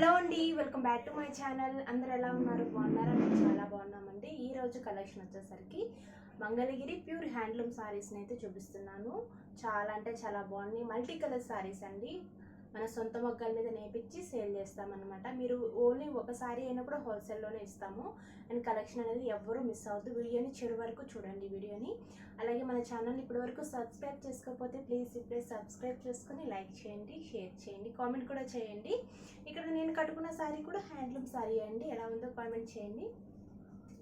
Hello అండి welcome back to my channel. అందరు ఎలా ఉన్నారు? బాగున్నారా? మేము చాలా బాగున్నామండి. ఈ రోజు కలెక్షన్ వచ్చేసరికి మంగళగిరి ప్యూర్ హ్యాండ్లూమ్ సారీస్ని అయితే చూపిస్తున్నాను. చాలా అంటే చాలా బాగున్నాయి. మల్టీ కలర్ సారీస్ అండి. మన సొంత మొగ్గల మీద నేపించి సేల్ చేస్తామన్నమాట. మీరు ఓన్లీ ఒకసారి అయినా కూడా హోల్సేల్లోనే ఇస్తాము. అండ్ కలెక్షన్ అనేది ఎవ్వరూ మిస్ అవ్వద్దు. వీడియోని చివరి వరకు చూడండి వీడియోని. అలాగే మన ఛానల్ని ఇప్పటి వరకు సబ్స్క్రైబ్ చేసుకోకపోతే ప్లీజ్ ఇప్పుడే సబ్స్క్రైబ్ చేసుకుని లైక్ చేయండి షేర్ చేయండి కామెంట్ కూడా చేయండి. ఇక్కడ నేను కట్టుకున్న శారీ కూడా హ్యాండ్లూమ్ శారీ అండి. ఎలా ఉందో కామెంట్ చేయండి.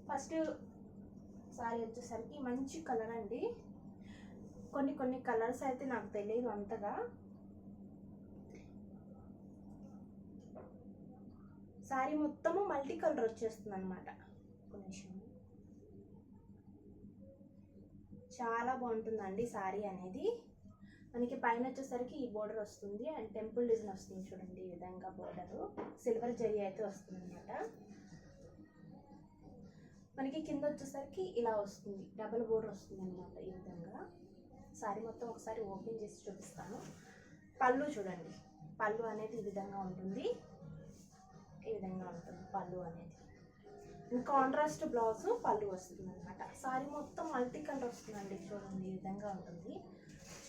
ఫస్ట్ శారీ వచ్చేసరికి మంచి కలర్ అండి. కొన్ని కొన్ని కలర్స్ అయితే నాకు తెలియదు అంతగా. శారీ మొత్తము మల్టీ కలర్ వచ్చేస్తుంది అనమాట కొంచెం చాలా బాగుంటుందండి శారీ అనేది. మనకి పైన వచ్చేసరికి ఈ బోర్డర్ వస్తుంది అండ్ టెంపుల్ డిజైన్ వస్తుంది చూడండి ఈ విధంగా బోర్డరు సిల్వర్ జరీ అయితే వస్తుంది అనమాట మనకి కింద వచ్చేసరికి ఇలా వస్తుంది. డబుల్ బోర్డర్ వస్తుంది అనమాట ఈ విధంగా. శారీ మొత్తం ఒకసారి ఓపెన్ చేసి చూపిస్తాను. పళ్ళు చూడండి. పళ్ళు అనేది ఈ విధంగా ఉంటుంది. ఈ విధంగా ఉంటుంది పళ్ళు అనేది? కాంట్రాస్ట్ బ్లౌజ్ పళ్ళు వస్తుంది అనమాట సారీ మొత్తం మల్టీ కలర్ వస్తుందండి చూడండి ఈ విధంగా ఉంటుంది.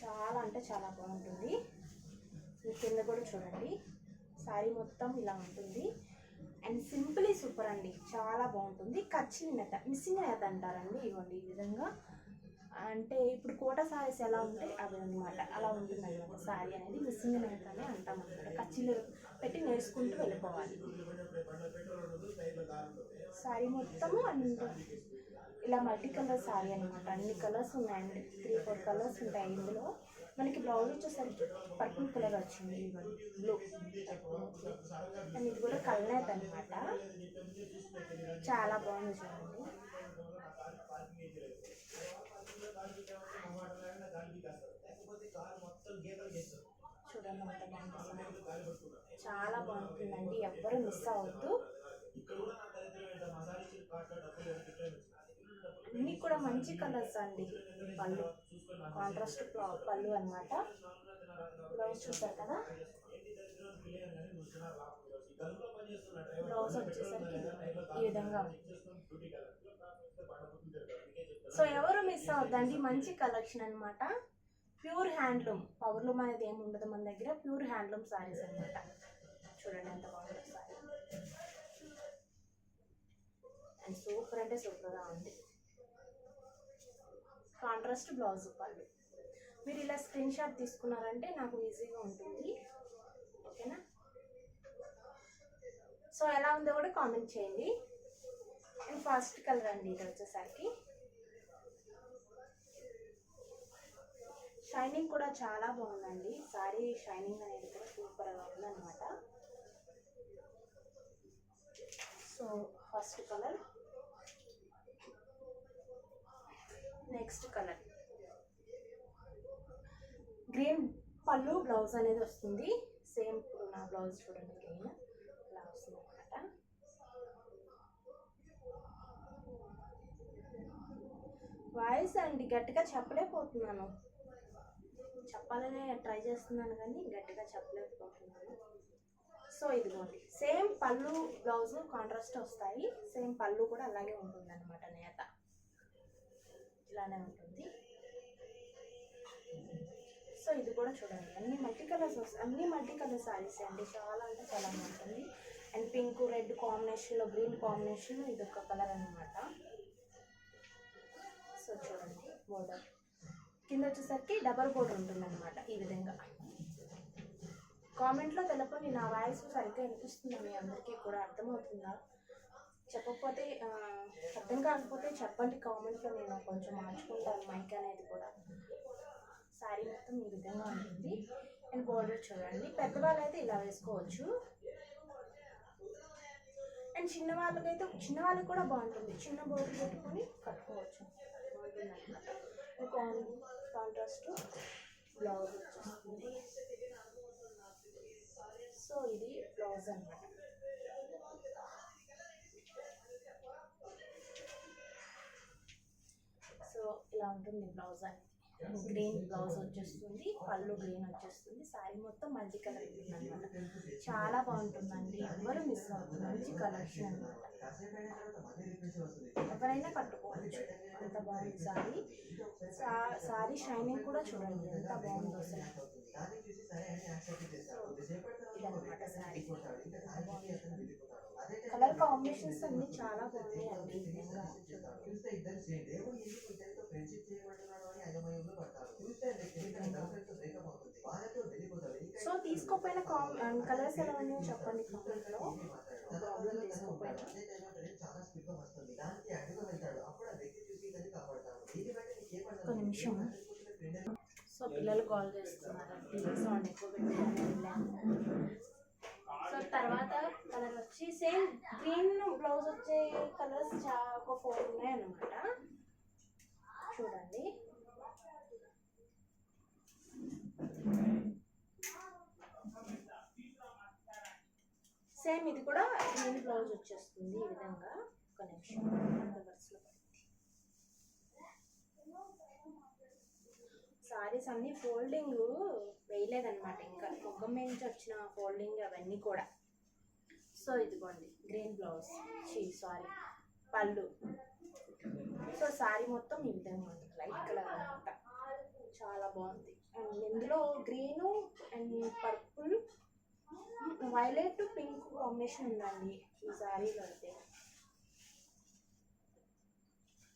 చాలా అంటే చాలా బాగుంటుంది. ఈ కింద కూడా చూడండి సారీ మొత్తం ఇలా ఉంటుంది. అండ్ సింపులీ సూపర్ అండి చాలా బాగుంటుంది. కచ్చిలి నెత మిస్సింగ్ నెత అంటారండి ఇవ్వండి ఈ విధంగా. అంటే ఇప్పుడు కోట సారీస్ ఎలా ఉంటాయి అవి అనమాట అలా ఉంటుంది అనమాట సారీ అనేది మిస్సింగ్ నెత అని అంటాం అనమాట కచ్చిలు పెట్టి నేర్చుకుంటూ వెళ్ళిపోవాలి. సారీ మొత్తము అండ్ ఇలా మల్టీ కలర్ సారీ అనమాట అన్ని కలర్స్ ఉన్నాయండి. త్రీ ఫోర్ కలర్స్ ఉంటాయి ఇందులో. మనకి బ్లౌజ్ వచ్చేసరికి పర్పుల్ కలర్ వచ్చింది. బ్లూ. అండ్ ఇది కూడా కల్నేత్ అనమాట చాలా బాగుంది చూడండి. చూడండి ఎంత బాగుంటుంది. చాలా బాగుంటుందండి. ఎవ్వరు మిస్ అవ్వద్దు. అన్నీ కూడా మంచి కలర్స్ అండి. పళ్ళు. కాంట్రాస్ట్ పళ్ళు అనమాట బ్లౌజ్ చూసారు కదా? బ్లౌజ్ వచ్చేసరికి ఈ విధంగా సో ఎవరు మిస్ అవ్వద్దండి? మంచి కలెక్షన్ అన్నమాట. Pure handloom. పవర్లూమ్ అనేది ఏమి ఉండదు మన దగ్గర. ప్యూర్ హ్యాండ్లూమ్ సారీస్ అనమాట చూడండి ఎంత బాగుందో సారీ. అండ్ సూపర్ అంటే సూపర్గా ఉంది. కాంట్రాస్ట్ బ్లౌజ్ పళ్ళు మీరు ఇలా స్క్రీన్ షాట్ తీసుకున్నారంటే నాకు ఈజీగా ఉంటుంది. ఓకేనా? సో ఎలా ఉందో కూడా కామెంట్ చేయండి. అండ్ ఫస్ట్ కలర్ అండి ఇది వచ్చేసరికి. షైనింగ్ కూడా చాలా బాగుందండి. సారీ షైనింగ్ అనేది కూడా సూపర్గా ఉందన్నమాట. So first colour next colour green పళ్ళు బ్లౌజ్ అనేది వస్తుంది. సేమ్ ఇప్పుడు నా బ్లౌజ్ చూడండి గ్రీన్ బ్లౌజ్ వస్తుంది అనమాట వాయిస్ అండి గట్టిగా చెప్పలేకపోతున్నాను. చెప్పాలనే ట్రై చేస్తున్నాను కానీ గట్టిగా చెప్పలేకపోతున్నాను. సో ఇదిగోండి సేమ్ పళ్ళు బ్లౌజ్ కాంట్రాస్ట్ వస్తాయి. సేమ్ పళ్ళు కూడా అలాగే ఉంటుంది అనమాట నేత. ఇలానే ఉంటుంది. సో ఇది కూడా చూడండి అన్ని మల్టీ కలర్స్ వస్తాయి అన్ని మల్టీ కలర్ సారీస్ అండి. చాలా అంటే చాలా బాగుంటుంది. అండ్ పింక్ రెడ్ కాంబినేషన్లో గ్రీన్ కాంబినేషన్ ఇది ఒక కలర్ అనమాట సో చూడండి బోర్డర్ కింద వచ్చేసరికి డబల్ బోర్డర్ ఉంటుంది అనమాట ఈ విధంగా. కామెంట్లో తెలపండి నా వాయిస్ సరిగ్గా వినిపిస్తుందా మీ అందరికీ కూడా అర్థమవుతుందా? చెప్పకపోతే అర్థం కాకపోతే చెప్పండి కామెంట్లో నేను కొంచెం మార్చుకుంటాను మైక్ అనేది కూడా. శారీ మొత్తం ఈ విధంగా ఉంటుంది. అండ్ బోర్డర్ చూడండి. పెద్దవాళ్ళు అయితే ఇలా వేసుకోవచ్చు. అండ్ చిన్న వాళ్ళకైతే చిన్న వాళ్ళకి కూడా బాగుంటుంది. చిన్న బోర్డర్ పెట్టుకొని కట్టుకోవచ్చు. బాగుంటుంది అనమాట కాంట్రాస్ట్ బ్లౌజ్ వచ్చేస్తుంది సో ఇది బ్లౌజ్ అనమాట సో ఇలా ఉంటుంది బ్లౌజ్ అని గ్రీన్ బ్లౌజ్ వచ్చేస్తుంది పళ్ళు గ్రీన్ వచ్చేస్తుంది శారీ మొత్తం మల్టీ కలర్ ఉంటుంది అనమాట చాలా బాగుంటుందండి. ఎవరు మిస్ అవుతుంది మంచి కలెక్షన్ అనమాట ఎవరైనా కట్టుకోవచ్చు. అంత బాగుంది సారీ. సా- సారీ షైనింగ్ కూడా చూడండి ఎంత బాగుందో అసలు. కలర్ కాంబినేషన్స్ అన్ని చాలా బాగున్నాయి అండి తీసుకోపోయిన కలర్స్ ఎలా ఉన్నాయో చెప్పండి కామెంట్లో ప్రాబ్లం తీసుకోపోయినా. ఒక నిమిషం. సో పిల్లలు కాల్ చేస్తున్నారండి సౌండ్ ఎక్కువ వెళ్ళాను సో తర్వాత కలర్ వచ్చి సేమ్ గ్రీన్ బ్లౌజ్ వచ్చే కలర్స్ ఒక ఫోర్ ఉన్నాయన్నమాట. చూడండి. సేమ్ ఇది కూడా గ్రీన్ బ్లౌజ్ వచ్చేస్తుంది ఈ విధంగా ఒక నిమిషం. రివర్స్లో పడింది. సారీస్ అన్ని ఫోల్డింగ్ వేయలేదన్నమాట ఇంకా. ముగ్గం మీద నుంచి వచ్చిన ఫోల్డింగ్ అవన్నీ కూడా. సో ఇదిగోండి గ్రీన్ బ్లౌజ్ షీ సారీ పళ్ళు. సో సారీ మొత్తం ఈ విధంగా ఉంది. లైట్ కలర్ అనమాట చాలా బాగుంది. అండ్ ఇందులో green and purple violet pink combination ఉందండి ఈ శారీలో అయితే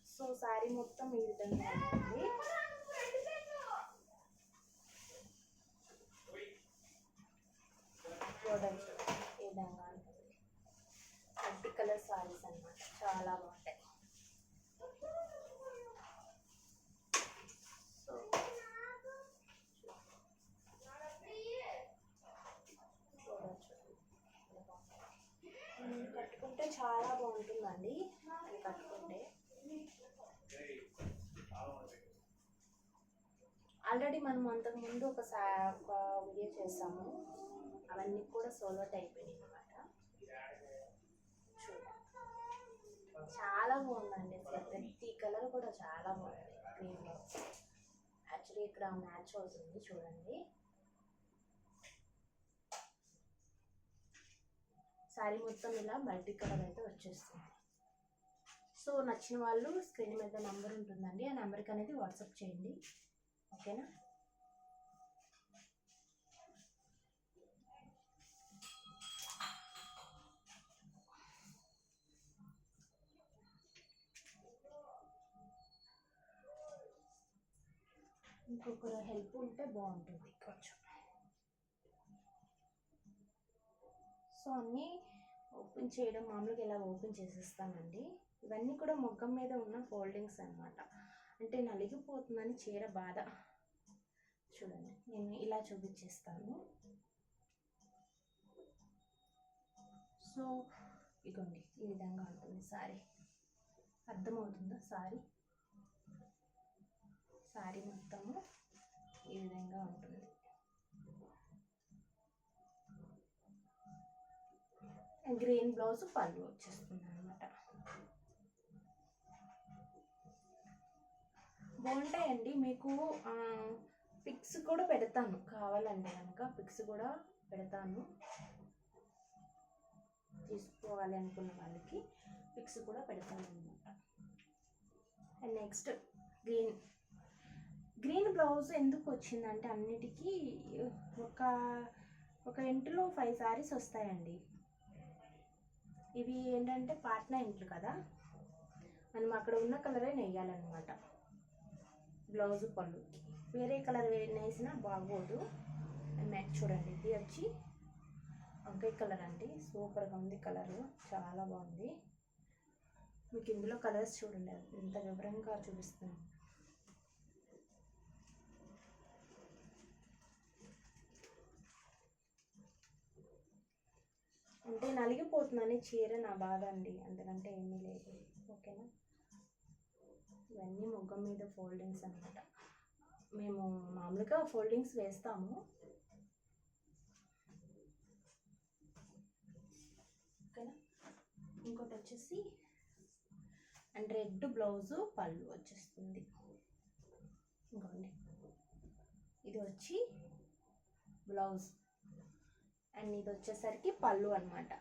సో శారీ మొత్తం ఈ విధంగా ఉంటుంది ఈ విధంగా ఉంటుంది? మల్టీ కలర్ శారీస్ అన్నమాట. చాలా బాగుంటాయి సో చూడొచ్చు ఉమ్, కట్టుకుంటే చాలా బాగుంటుందండి అది కట్టుకుంటే ఆల్రెడీ మనం అంతకుముందు ఒక సా ఒక వీడియో చేసాము. అవన్నీ కూడా సోలో అయిపోయినాయి అనమాట చాలా బాగుందండి ప్రతి కలర్ కూడా చాలా బాగుంది. గ్రీన్లో యాక్చువల్లీ ఇక్కడ మ్యాచ్ అవుతుంది. చూడండి. శారీ మొత్తం ఇలా మల్టీ కలర్ అయితే వచ్చేస్తుంది. సో నచ్చిన వాళ్ళు స్క్రీన్ మీద నెంబర్ ఉంటుందండి. ఆ నెంబర్కి అనేది వాట్సాప్ చేయండి. ఓకేనా ఇంకొకరు హెల్ప్ ఉంటే బాగుంటుంది కొంచెం. సో అన్నీ ఓపెన్ చేయడం మామూలుగా ఇలా ఓపెన్ చేసేస్తానండి. ఇవన్నీ కూడా మొగ్గం మీద ఉన్న ఫోల్డింగ్స్ అన్నమాట. అంటే నలిగిపోతుందని చీర బాధ. చూడండి నేను ఇలా చూపించేస్తాను. సో ఇగోండి ఈ విధంగా ఉంటుంది సారీ. అర్థమవుతుందా సారీ? శారీ మొత్తము ఈ విధంగా ఉంటుంది. గ్రీన్ బ్లౌజ్ పళ్ళు వచ్చేస్తుంది అనమాట బాగుంటాయండి. మీకు పిక్స్ కూడా పెడతాను. కావాలండి కనుక పిక్స్ కూడా పెడతాను. తీసుకోవాలి అనుకున్న వాళ్ళకి పిక్స్ కూడా పెడతాను అనమాట and next green green blouse ఎందుకు వచ్చిందంటే అన్నిటికీ ఒక ఒక ఇంట్లో ఫైవ్ సారీస్ వస్తాయండి. ఇవి ఏంటంటే పాట్నా ఇంట్లు కదా. మనం అక్కడ ఉన్న కలరే నెయ్యాలన్నమాట. బ్లౌజ్ పళ్ళుకి వేరే కలర్ నేసినా బాగోదు. మ్యాచ్ చూడండి. ఇది వచ్చి వంకాయ కలర్ అండి. సూపర్గా ఉంది కలరు. చాలా బాగుంది. మీకు ఇందులో కలర్స్ చూడండి. ఎంత వివరంగా చూపిస్తున్నాను. అంటే నలిగిపోతుందని చీర నా బాధ అండి అంతకంటే ఏమీ లేదు. ఓకేనా? ఇవన్నీ ముగ్గం మీద ఫోల్డింగ్స్ అనమాట మేము మామూలుగా ఫోల్డింగ్స్ వేస్తాము. ఓకేనా? ఇంకోటి వచ్చేసి అండ్ రెడ్ బ్లౌజు పళ్ళు వచ్చేస్తుంది. ఇంకోండి. ఇది వచ్చి బ్లౌజ్. అండ్ ఇది వచ్చేసరికి పళ్ళు అనమాట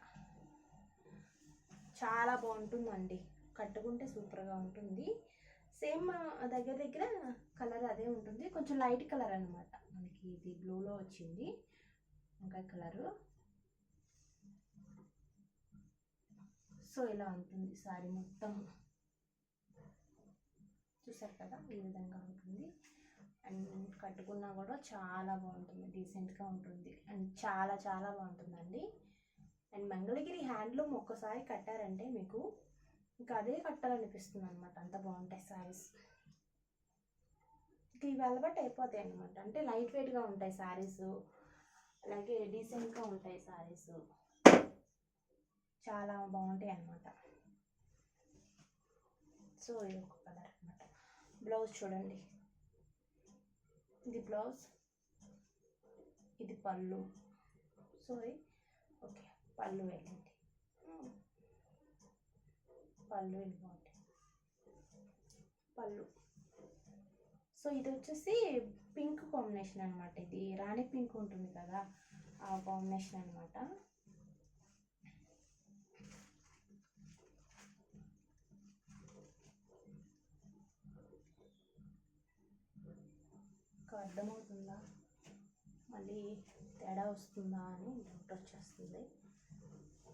చాలా బాగుంటుందండి. కట్టుకుంటే సూపర్గా ఉంటుంది. సేమ్ దగ్గర దగ్గర కలర్ అదే ఉంటుంది. కొంచెం లైట్ కలర్ అనమాట మనకి ఇది బ్లూలో వచ్చింది. వంకాయ కలరు. సో ఇలా ఉంటుంది సారీ మొత్తం. చూసారు కదా? ఈ విధంగా ఉంటుంది. అండ్ కట్టుకున్నా కూడా చాలా బాగుంటుంది. డీసెంట్గా ఉంటుంది. అండ్ చాలా చాలా బాగుంటుందండి. అండ్ మంగళగిరి హ్యాండ్లూమ్ ఒక్కసారి కట్టారంటే మీకు ఇంకా అదే కట్టాలనిపిస్తుంది అనమాట అంత బాగుంటాయి శారీస్. ఇంకా ఇవి అలవాటు అయిపోతాయి అనమాట అంటే లైట్ వెయిట్గా ఉంటాయి శారీస్. అలాగే డీసెంట్గా ఉంటాయి శారీస్. చాలా బాగుంటాయి అన్నమాట సో ఇది ఒక కలర్ అనమాట బ్లౌజ్ చూడండి. ఇది బ్లౌజ్ ఇది పళ్ళు. సారీ ఓకే పళ్ళు వెళ్ళండి పళ్ళు వెళ్ళిపోండి పళ్ళు. సో ఇది వచ్చేసి పింక్ కాంబినేషన్ అనమాట ఇది. రాణి పింక్ ఉంటుంది కదా ఆ కాంబినేషన్ అనమాట ఇంకా అర్థమవుతుందా? మళ్ళీ తేడా వస్తుందా అని డౌట్ వచ్చేస్తుంది.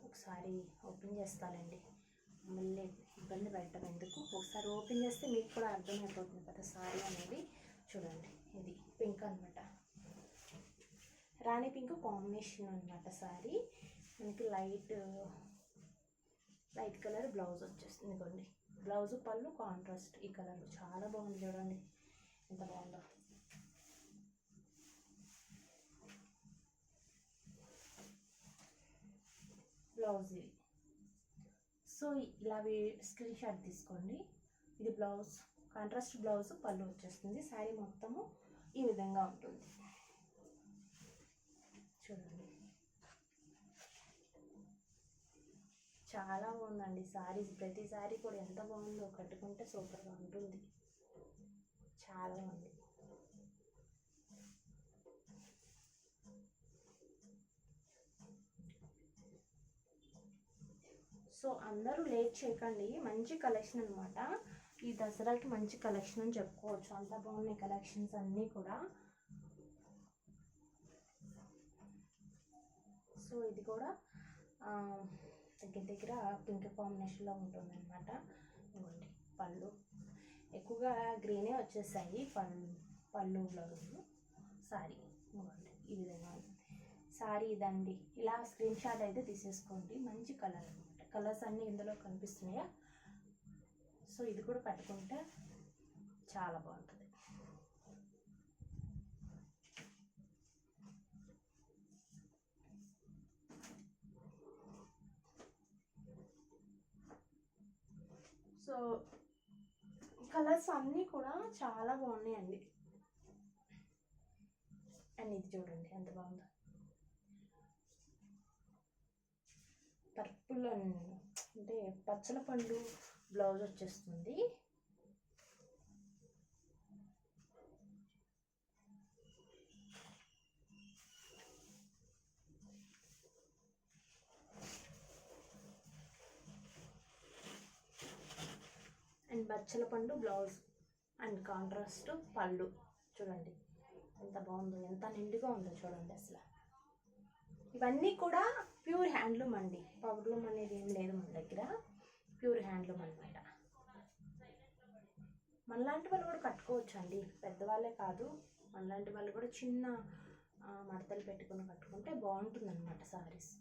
ఒకసారి ఓపెన్ చేస్తానండి. మళ్ళీ ఇబ్బంది పెట్టడం ఎందుకు? ఒకసారి ఓపెన్ చేస్తే మీకు కూడా అర్థమైపోతుంది కదా సారీ అనేది. చూడండి ఇది పింక్ అనమాట రాణి పింక్ కాంబినేషన్ అనమాట సారీ. మనకి లైట్ లైట్ కలర్ బ్లౌజ్ వచ్చేస్తుంది. ఇదిగోండి బ్లౌజ్ పళ్ళు కాంట్రాస్ట్ ఈ కలర్. చాలా బాగుంది చూడండి. ఎంత బాగుందో. బ్లౌజ్. ఇది సో ఇలా స్క్రీన్ షాట్ తీసుకోండి. ఇది బ్లౌజ్ కాంట్రాస్ట్ బ్లౌజ్ పళ్ళు వచ్చేస్తుంది. శారీ మొత్తము ఈ విధంగా ఉంటుంది. చూడండి. చాలా బాగుందండి శారీస్ ప్రతి శారీ కూడా ఎంత బాగుందో కట్టుకుంటే సూపర్గా ఉంటుంది. చాలా బాగుంది. సో అందరూ లేట్ చేయకండి మంచి కలెక్షన్ అనమాట ఈ దసరాకి మంచి కలెక్షన్ అని చెప్పుకోవచ్చు. అంత బాగున్నాయి కలెక్షన్స్ అన్నీ కూడా. సో ఇది కూడా దగ్గర దగ్గర పింక్ కాంబినేషన్లో ఉంటుంది అనమాట ఇవ్వండి పళ్ళు. ఎక్కువగా గ్రీనే వచ్చేసాయి పళ్ళు పళ్ళు బ్లౌజులు సారీ ఇవ్వండి ఈ విధంగా సారీ ఇదండి. ఇలా స్క్రీన్ షాట్ అయితే తీసేసుకోండి. మంచి కలర్ అనమాట కలర్స్ అన్నీ ఇందులో కనిపిస్తున్నాయా? సో ఇది కూడా పెట్టుకుంటే చాలా బాగుంటుంది. సో కలర్స్ అన్నీ కూడా చాలా బాగున్నాయండి. అండ్ ఇది చూడండి ఎంత బాగుందో. పర్పుల్ అంటే పచ్చల పండు బ్లౌజ్ వచ్చేస్తుంది. అండ్ బచ్చల పండు బ్లౌజ్ అండ్ కాంట్రాస్ట్ పళ్ళు. చూడండి ఎంత బాగుందో ఎంత నిండుగా ఉందో చూడండి అసలు. ఇవన్నీ కూడా ప్యూర్ హ్యాండ్లూమ్ అండి. పవర్లూమ్ అనేది ఏం లేదు మన దగ్గర. ప్యూర్ హ్యాండ్లూమ్ అనమాట మనలాంటి వాళ్ళు కూడా కట్టుకోవచ్చు అండి పెద్దవాళ్ళే కాదు. మనలాంటి వాళ్ళు కూడా చిన్న మడతలు పెట్టుకుని కట్టుకుంటే బాగుంటుంది అనమాట సారీస్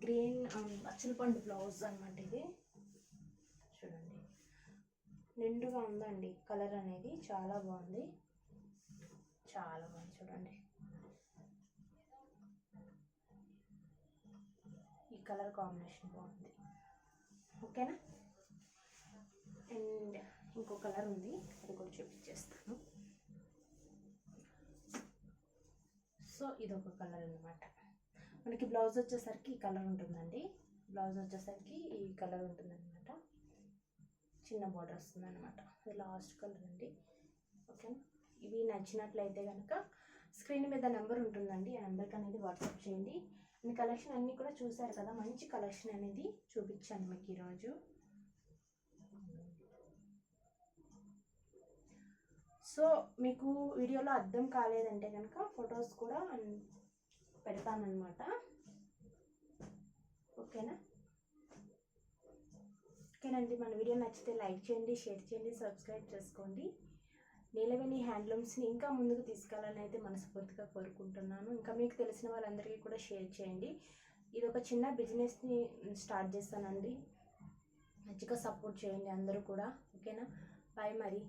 గ్రీన్ పచ్చనిపండు బ్లౌజ్ అనమాట ఇది. చూడండి. నిండుగా ఉందండి. కలర్ అనేది చాలా బాగుంది. చాలా బాగుంది. చూడండి. కలర్ కాంబినేషన్ బాగుంది. ఓకేనా? అండ్ ఇంకో కలర్ ఉంది. అది కూడా చూపించేస్తాను సో ఇది ఒక కలర్ అనమాట మనకి బ్లౌజ్ వచ్చేసరికి ఈ కలర్ ఉంటుందండి. బ్లౌజ్ వచ్చేసరికి ఈ కలర్ ఉంటుందన్నమాట. చిన్న బార్డర్ వస్తుంది అనమాట లాస్ట్ కలర్ అండి. ఓకేనా ఇవి నచ్చినట్లయితే కనుక స్క్రీన్ మీద నెంబర్ ఉంటుందండి. ఆ నెంబర్కి అనేది వాట్సాప్ చేయండి. మీ కలెక్షన్ అన్నీ కూడా చూసారు కదా మంచి కలెక్షన్ అనేది చూపించాను మీకు ఈరోజు. సో మీకు వీడియోలో అర్థం కాలేదంటే కనుక ఫొటోస్ కూడా పెడతానన్నమాట. ఓకేనా? ఓకేనండి మన వీడియో నచ్చితే లైక్ చేయండి షేర్ చేయండి సబ్స్క్రైబ్ చేసుకోండి. నీలవేణి హ్యాండ్లూమ్స్ని ఇంకా ముందుకు తీసుకెళ్ళాలని అయితే మనస్ఫూర్తిగా కోరుకుంటున్నాను. ఇంకా మీకు తెలిసిన వాళ్ళందరికీ కూడా షేర్ చేయండి. ఇది ఒక చిన్న బిజినెస్ని స్టార్ట్ చేస్తానండి. మంచిగా సపోర్ట్ చేయండి అందరూ కూడా. ఓకేనా? బాయ్ మరి.